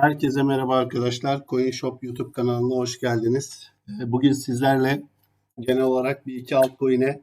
Herkese merhaba arkadaşlar. CoinShop YouTube kanalına hoş geldiniz. Ee, Bugün sizlerle genel olarak bir iki altcoin'e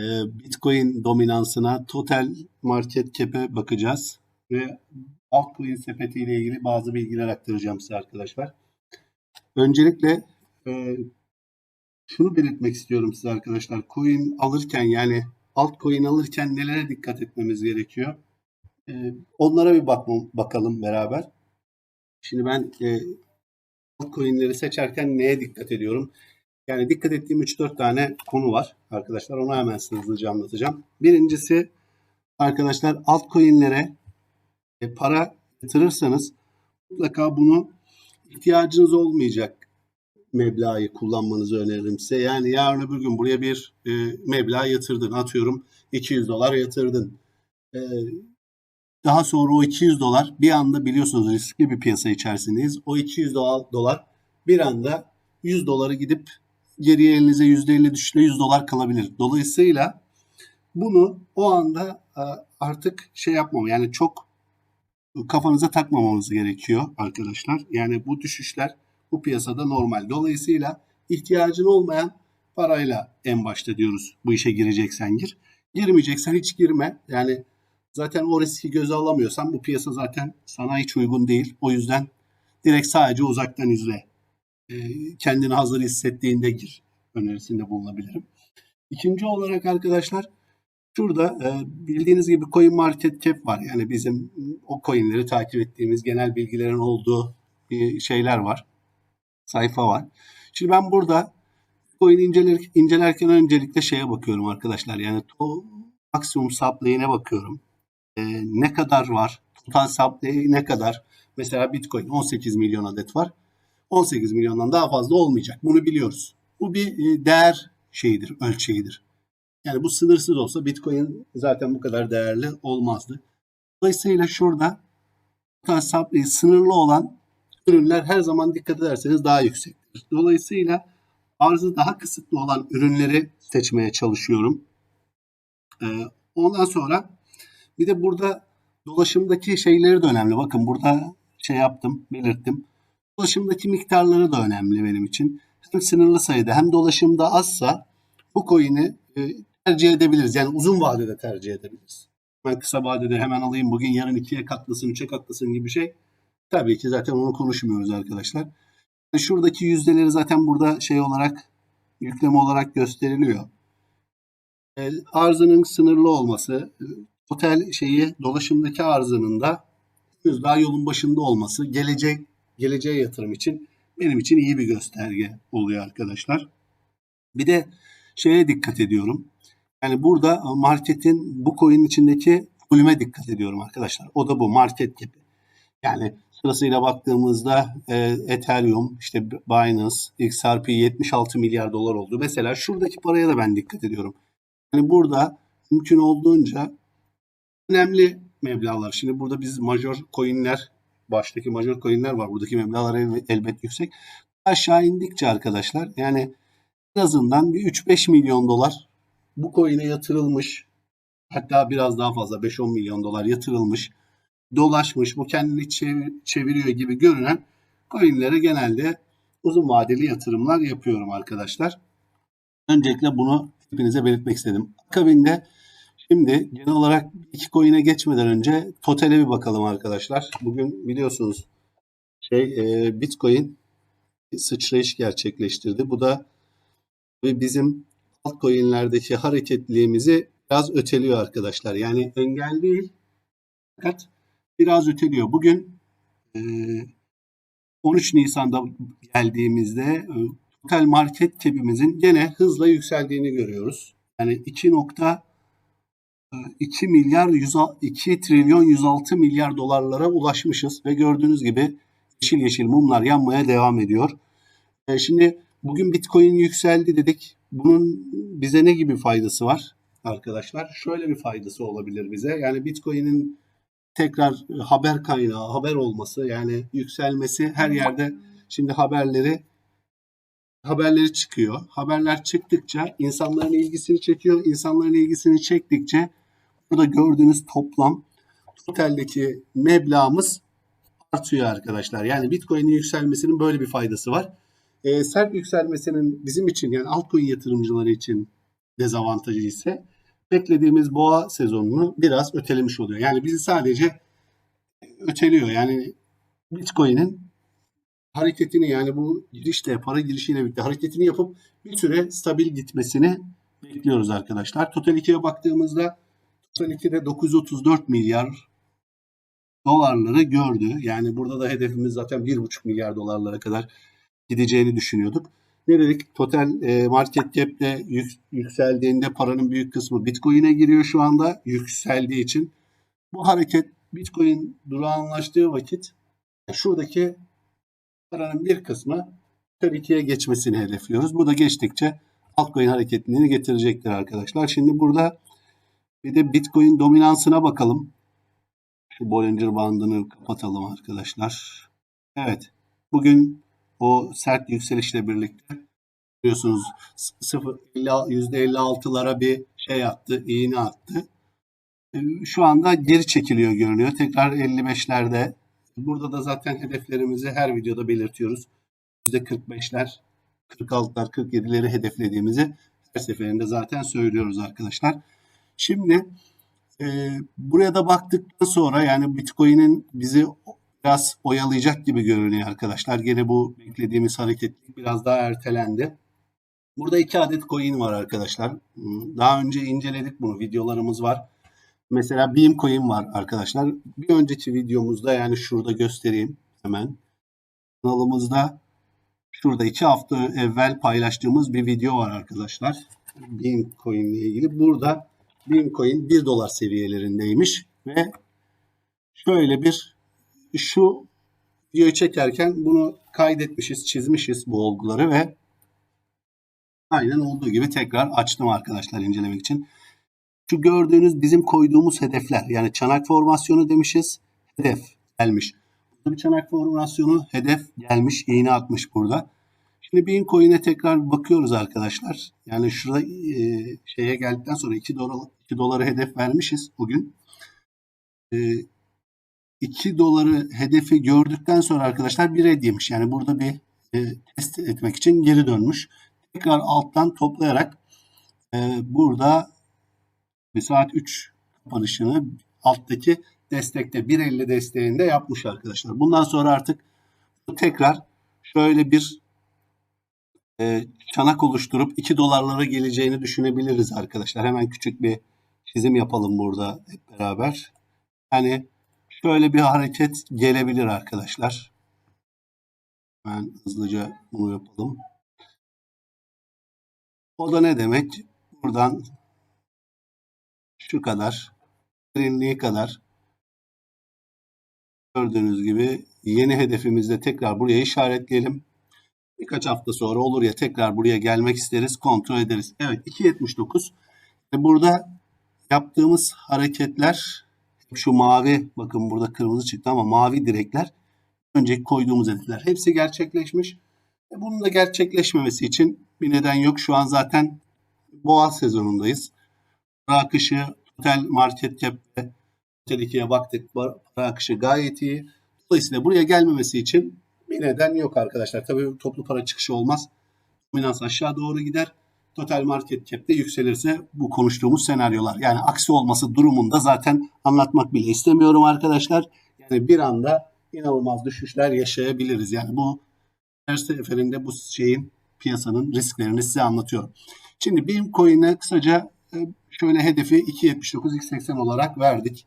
e, Bitcoin dominansına, total market cap'e bakacağız. Ve altcoin sepeti ile ilgili bazı bilgiler aktaracağım size arkadaşlar. Öncelikle e, şunu belirtmek istiyorum size arkadaşlar. Coin alırken yani altcoin alırken nelere dikkat etmemiz gerekiyor? E, Onlara bir bakalım beraber. Şimdi ben e, altcoin'leri seçerken neye dikkat ediyorum? Yani dikkat ettiğim 3-4 tane konu var arkadaşlar. Onu hemen size hızlıca anlatacağım. Birincisi arkadaşlar altcoin'lere e, para yatırırsanız mutlaka bunu ihtiyacınız olmayacak meblağı kullanmanızı öneririm size. Yani yarın öbür gün buraya bir e, meblağ yatırdın. Atıyorum 200 dolar yatırdın. E, daha sonra o 200 dolar bir anda biliyorsunuz riskli bir piyasa içerisindeyiz. O 200 dolar, bir anda 100 doları gidip geriye elinize %50 düşüşle 100 dolar kalabilir. Dolayısıyla bunu o anda e, artık şey yapmam yani çok kafanıza takmamamız gerekiyor arkadaşlar. Yani bu düşüşler bu piyasada normal. Dolayısıyla ihtiyacın olmayan parayla en başta diyoruz bu işe gireceksen gir. Girmeyeceksen hiç girme. Yani zaten o riski göze alamıyorsan bu piyasa zaten sana hiç uygun değil. O yüzden direkt sadece uzaktan izle. Ee, kendini hazır hissettiğinde gir önerisinde bulunabilirim. İkinci olarak arkadaşlar şurada e, bildiğiniz gibi coin market cap var. Yani bizim o coinleri takip ettiğimiz genel bilgilerin olduğu bir şeyler var. Sayfa var. Şimdi ben burada coin inceler, incelerken öncelikle şeye bakıyorum arkadaşlar. Yani o maksimum supply'ine bakıyorum e, ne kadar var? Total supply ne kadar? Mesela Bitcoin 18 milyon adet var. 18 milyondan daha fazla olmayacak. Bunu biliyoruz. Bu bir e, değer şeyidir, ölçeğidir. Yani bu sınırsız olsa Bitcoin zaten bu kadar değerli olmazdı. Dolayısıyla şurada supply sınırlı olan ürünler her zaman dikkat ederseniz daha yüksektir. Dolayısıyla arzı daha kısıtlı olan ürünleri seçmeye çalışıyorum. Ee, ondan sonra bir de burada dolaşımdaki şeyleri de önemli. Bakın burada şey yaptım, belirttim. Dolaşımdaki miktarları da önemli benim için. Hem sınırlı sayıda hem dolaşımda azsa bu coin'i e, tercih edebiliriz. Yani uzun vadede tercih edebiliriz. Ben kısa vadede hemen alayım bugün yarın ikiye katlasın, üçe katlasın gibi şey. Tabii ki zaten onu konuşmuyoruz arkadaşlar. Şuradaki yüzdeleri zaten burada şey olarak yükleme olarak gösteriliyor. E, arzının sınırlı olması, otel şeyi dolaşımdaki arzının da henüz daha yolun başında olması gelecek geleceğe yatırım için benim için iyi bir gösterge oluyor arkadaşlar. Bir de şeye dikkat ediyorum. Yani burada marketin bu coin içindeki volüme dikkat ediyorum arkadaşlar. O da bu market gibi. Yani sırasıyla baktığımızda e, Ethereum, işte Binance, XRP 76 milyar dolar oldu. Mesela şuradaki paraya da ben dikkat ediyorum. Yani burada mümkün olduğunca önemli meblağlar. Şimdi burada biz major coinler, baştaki major coinler var. Buradaki meblağlar el, elbet yüksek. Aşağı indikçe arkadaşlar yani en azından bir 3-5 milyon dolar bu coin'e yatırılmış. Hatta biraz daha fazla 5-10 milyon dolar yatırılmış. Dolaşmış, bu kendini çevir, çeviriyor gibi görünen coinlere genelde uzun vadeli yatırımlar yapıyorum arkadaşlar. Öncelikle bunu hepinize belirtmek istedim. Akabinde Şimdi genel olarak iki coin'e geçmeden önce totale bir bakalım arkadaşlar. Bugün biliyorsunuz şey e, Bitcoin sıçrayış gerçekleştirdi. Bu da bizim altcoin'lerdeki hareketliliğimizi biraz öteliyor arkadaşlar. Yani engel değil fakat biraz öteliyor. Bugün e, 13 Nisan'da geldiğimizde e, total market cap'imizin gene hızla yükseldiğini görüyoruz. Yani 2. 2 milyar 2 trilyon 106 milyar dolarlara ulaşmışız ve gördüğünüz gibi yeşil yeşil mumlar yanmaya devam ediyor. E, şimdi bugün Bitcoin yükseldi dedik. Bunun bize ne gibi faydası var arkadaşlar? Şöyle bir faydası olabilir bize. Yani Bitcoin'in tekrar haber kaynağı, haber olması yani yükselmesi her yerde şimdi haberleri haberleri çıkıyor. Haberler çıktıkça insanların ilgisini çekiyor. İnsanların ilgisini çektikçe burada gördüğünüz toplam totaldeki meblağımız artıyor arkadaşlar. Yani Bitcoin'in yükselmesinin böyle bir faydası var. E, sert yükselmesinin bizim için yani altcoin yatırımcıları için dezavantajı ise beklediğimiz boğa sezonunu biraz ötelemiş oluyor. Yani bizi sadece öteliyor. Yani Bitcoin'in hareketini yani bu girişle para girişiyle birlikte hareketini yapıp bir süre stabil gitmesini bekliyoruz arkadaşlar. Total 2'ye baktığımızda Total 2'de 934 milyar dolarları gördü. Yani burada da hedefimiz zaten 1,5 milyar dolarlara kadar gideceğini düşünüyorduk. Ne dedik? Total e, market cap'te yük- yükseldiğinde paranın büyük kısmı Bitcoin'e giriyor şu anda yükseldiği için. Bu hareket Bitcoin durağanlaştığı vakit şuradaki paranın bir kısmı 2'ye geçmesini hedefliyoruz. Bu da geçtikçe altcoin hareketliliğini getirecektir arkadaşlar. Şimdi burada bir de Bitcoin dominansına bakalım. Şu Bollinger bandını kapatalım arkadaşlar. Evet. Bugün o sert yükselişle birlikte biliyorsunuz 0 %56'lara bir şey attı, iğne attı. Ee, Şu anda geri çekiliyor görünüyor. Tekrar 55'lerde. Burada da zaten hedeflerimizi her videoda belirtiyoruz. %45'ler, 46'lar, 47'leri hedeflediğimizi her seferinde zaten söylüyoruz arkadaşlar. Şimdi e, buraya da baktıktan sonra yani Bitcoin'in bizi biraz oyalayacak gibi görünüyor arkadaşlar. Gene bu beklediğimiz hareketlilik biraz daha ertelendi. Burada iki adet coin var arkadaşlar. Hmm, Daha önce inceledik bunu. Videolarımız var. Mesela Beam coin var arkadaşlar. Bir önceki videomuzda yani şurada göstereyim hemen. Kanalımızda şurada iki hafta evvel paylaştığımız bir video var arkadaşlar. Beam coin ile ilgili. Burada Beam coin 1 dolar seviyelerindeymiş ve şöyle bir şu videoyu çekerken bunu kaydetmişiz, çizmişiz bu olguları ve aynen olduğu gibi tekrar açtım arkadaşlar incelemek için. Şu gördüğünüz bizim koyduğumuz hedefler yani çanak formasyonu demişiz hedef gelmiş. Burada bir çanak formasyonu hedef gelmiş iğne atmış burada. Şimdi Bean Coin'e tekrar bakıyoruz arkadaşlar. Yani şurada e, şeye geldikten sonra 2 dolar 2 doları hedef vermişiz bugün. E, 2 doları hedefi gördükten sonra arkadaşlar bir red yemiş. Yani burada bir e, test etmek için geri dönmüş. Tekrar alttan toplayarak e, burada bir saat 3 kapanışını alttaki destekte 1.50 desteğinde yapmış arkadaşlar. Bundan sonra artık tekrar şöyle bir e, çanak oluşturup 2 dolarlara geleceğini düşünebiliriz arkadaşlar. Hemen küçük bir çizim yapalım burada hep beraber. Yani şöyle bir hareket gelebilir arkadaşlar. Hemen hızlıca bunu yapalım. O da ne demek? Buradan şu kadar derinliği kadar gördüğünüz gibi yeni hedefimizde tekrar buraya işaretleyelim. Birkaç hafta sonra olur ya tekrar buraya gelmek isteriz, kontrol ederiz. Evet 2.79. E burada yaptığımız hareketler şu mavi bakın burada kırmızı çıktı ama mavi direkler önceki koyduğumuz hedefler hepsi gerçekleşmiş. E bunun da gerçekleşmemesi için bir neden yok. Şu an zaten boğa sezonundayız. Para akışı total market cap'te 2'ye baktık. Para akışı gayet iyi. Dolayısıyla buraya gelmemesi için bir neden yok arkadaşlar. Tabii toplu para çıkışı olmaz. Dominans aşağı doğru gider. Total market cap'te yükselirse bu konuştuğumuz senaryolar. Yani aksi olması durumunda zaten anlatmak bile istemiyorum arkadaşlar. Yani bir anda inanılmaz düşüşler yaşayabiliriz. Yani bu her seferinde bu şeyin piyasanın risklerini size anlatıyorum. Şimdi Beam Coin'e kısaca e, şöyle hedefi 2.79 x80 olarak verdik.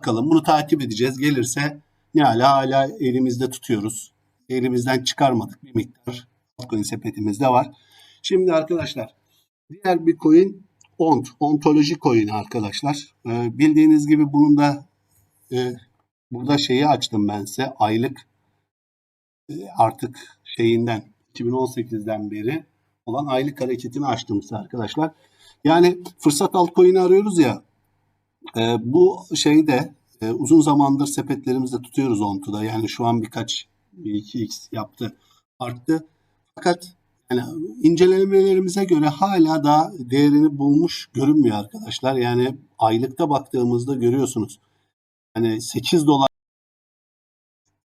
Bakalım bunu takip edeceğiz. Gelirse ne hala hala elimizde tutuyoruz. Elimizden çıkarmadık bir miktar. Altcoin sepetimizde var. Şimdi arkadaşlar diğer bir coin ONT. Ontoloji coin arkadaşlar. Ee, bildiğiniz gibi bunun da e, burada şeyi açtım ben size. Aylık e, artık şeyinden 2018'den beri olan aylık hareketini açtım arkadaşlar. Yani fırsat altcoin'i arıyoruz ya e, bu şeyde e, uzun zamandır sepetlerimizde tutuyoruz ontuda. Yani şu an birkaç 2x yaptı arttı. Fakat yani incelemelerimize göre hala da değerini bulmuş görünmüyor arkadaşlar. Yani aylıkta baktığımızda görüyorsunuz. Hani 8 dolar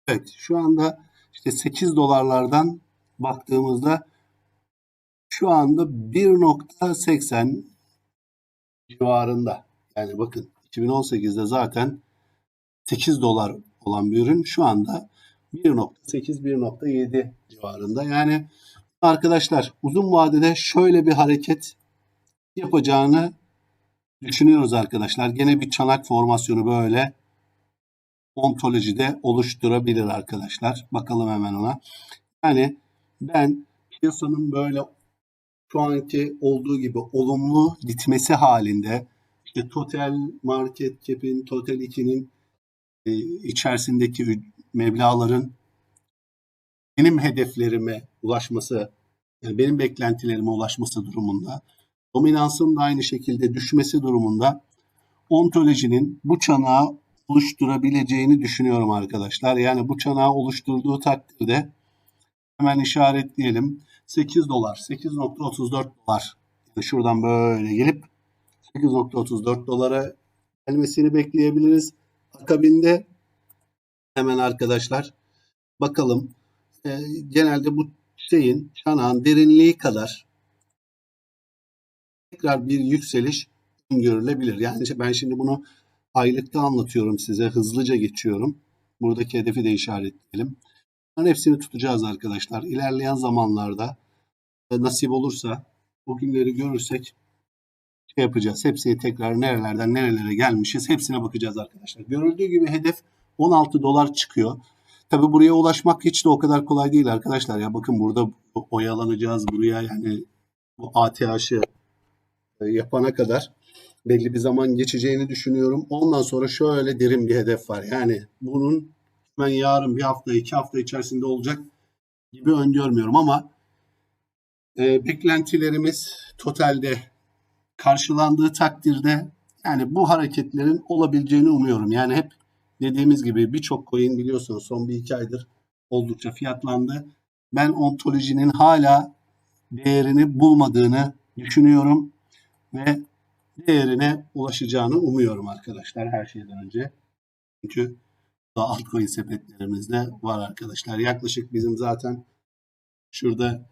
Evet şu anda işte 8 dolarlardan baktığımızda şu anda 1.80 civarında. Yani bakın 2018'de zaten 8 dolar olan bir ürün şu anda 1.8-1.7 civarında. Yani arkadaşlar uzun vadede şöyle bir hareket yapacağını düşünüyoruz arkadaşlar. Gene bir çanak formasyonu böyle ontolojide oluşturabilir arkadaşlar. Bakalım hemen ona. Yani ben piyasanın böyle şu anki olduğu gibi olumlu gitmesi halinde işte total market cap'in, total 2'nin e, içerisindeki meblaların benim hedeflerime ulaşması, yani benim beklentilerime ulaşması durumunda, dominansın da aynı şekilde düşmesi durumunda ontolojinin bu çanağı oluşturabileceğini düşünüyorum arkadaşlar. Yani bu çanağı oluşturduğu takdirde hemen işaretleyelim. 8 dolar, 8.34 dolar. Şuradan böyle gelip 8.34 dolara gelmesini bekleyebiliriz. Akabinde hemen arkadaşlar bakalım e, genelde bu şeyin çanağın derinliği kadar tekrar bir yükseliş öngörülebilir. Yani ben şimdi bunu aylıkta anlatıyorum size. Hızlıca geçiyorum. Buradaki hedefi de işaretleyelim. Bunların hepsini tutacağız arkadaşlar. İlerleyen zamanlarda nasip olursa o günleri görürsek şey yapacağız. Hepsini tekrar nerelerden nerelere gelmişiz hepsine bakacağız arkadaşlar. Görüldüğü gibi hedef 16 dolar çıkıyor. Tabi buraya ulaşmak hiç de o kadar kolay değil arkadaşlar. Ya bakın burada oyalanacağız buraya yani bu ATH'ı yapana kadar belli bir zaman geçeceğini düşünüyorum. Ondan sonra şöyle derin bir hedef var. Yani bunun ben yarın bir hafta iki hafta içerisinde olacak gibi öngörmüyorum ama e, beklentilerimiz totalde karşılandığı takdirde yani bu hareketlerin olabileceğini umuyorum. Yani hep dediğimiz gibi birçok coin biliyorsunuz son bir iki aydır oldukça fiyatlandı. Ben ontolojinin hala değerini bulmadığını düşünüyorum ve değerine ulaşacağını umuyorum arkadaşlar her şeyden önce. Çünkü da altcoin sepetlerimizde var arkadaşlar. Yaklaşık bizim zaten şurada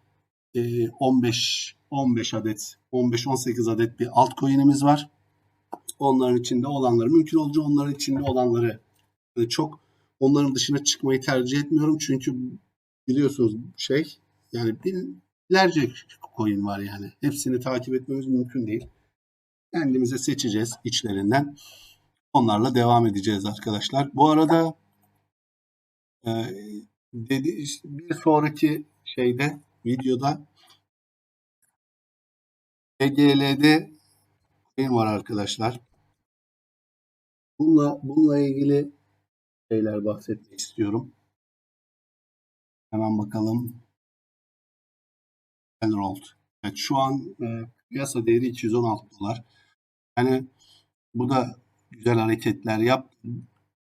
15 e, 15 adet 15-18 adet bir altcoin'imiz var. Onların içinde olanları mümkün olunca onların içinde olanları çok onların dışına çıkmayı tercih etmiyorum. Çünkü biliyorsunuz şey yani binlerce coin var yani. Hepsini takip etmemiz mümkün değil. Kendimize seçeceğiz içlerinden. Onlarla devam edeceğiz arkadaşlar. Bu arada e, dedi işte bir sonraki şeyde videoda EGL'de benim var arkadaşlar. Bununla bununla ilgili şeyler bahsetmek istiyorum. Hemen bakalım. Enrolled. Evet şu an e, piyasa değeri 216 dolar. Yani bu da güzel hareketler yap.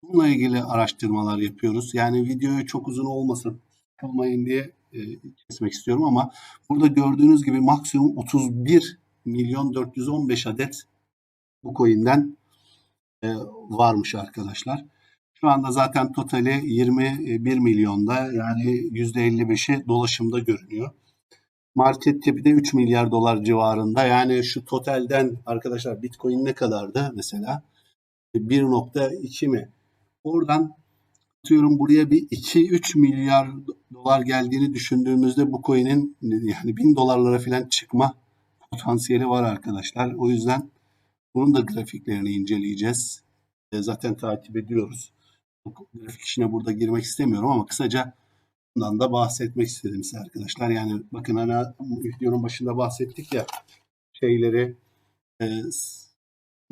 Bununla ilgili araştırmalar yapıyoruz. Yani videoyu çok uzun olmasın, olmayın diye e, kesmek istiyorum ama burada gördüğünüz gibi maksimum 31 milyon 415 adet bu coin'den e, varmış arkadaşlar. Şu anda zaten totali 21 milyonda yani %55'i dolaşımda görünüyor. Market cap'i de 3 milyar dolar civarında. Yani şu totalden arkadaşlar Bitcoin ne kadardı mesela? 1.2 mi? Oradan atıyorum buraya bir 2-3 milyar dolar geldiğini düşündüğümüzde bu coin'in yani 1000 dolarlara falan çıkma potansiyeli var arkadaşlar. O yüzden bunun da grafiklerini inceleyeceğiz. E, zaten takip ediyoruz. Grafik işine burada girmek istemiyorum ama kısaca bundan da bahsetmek istedim size arkadaşlar. Yani bakın hani videonun başında bahsettik ya şeyleri e,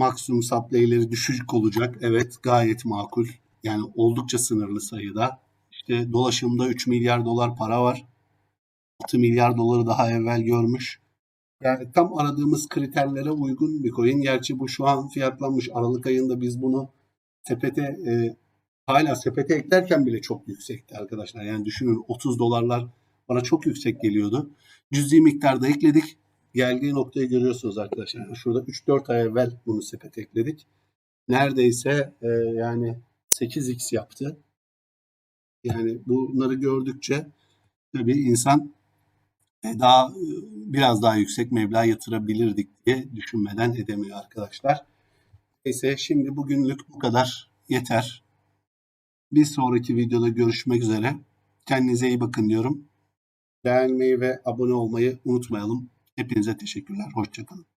maksimum supply'leri düşük olacak. Evet gayet makul. Yani oldukça sınırlı sayıda. İşte dolaşımda 3 milyar dolar para var. 6 milyar doları daha evvel görmüş. Yani tam aradığımız kriterlere uygun bir coin. Gerçi bu şu an fiyatlanmış. Aralık ayında biz bunu sepete e, hala sepete eklerken bile çok yüksekti arkadaşlar. Yani düşünün 30 dolarlar bana çok yüksek geliyordu. Cüzi miktarda ekledik. Geldiği noktayı görüyorsunuz arkadaşlar. Şurada 3-4 ay evvel bunu sepete ekledik. Neredeyse e, yani 8x yaptı. Yani bunları gördükçe tabii insan e, daha e, biraz daha yüksek meblağ yatırabilirdik diye düşünmeden edemiyor arkadaşlar. Neyse şimdi bugünlük bu kadar yeter. Bir sonraki videoda görüşmek üzere. Kendinize iyi bakın diyorum. Beğenmeyi ve abone olmayı unutmayalım. Hepinize teşekkürler. Hoşçakalın.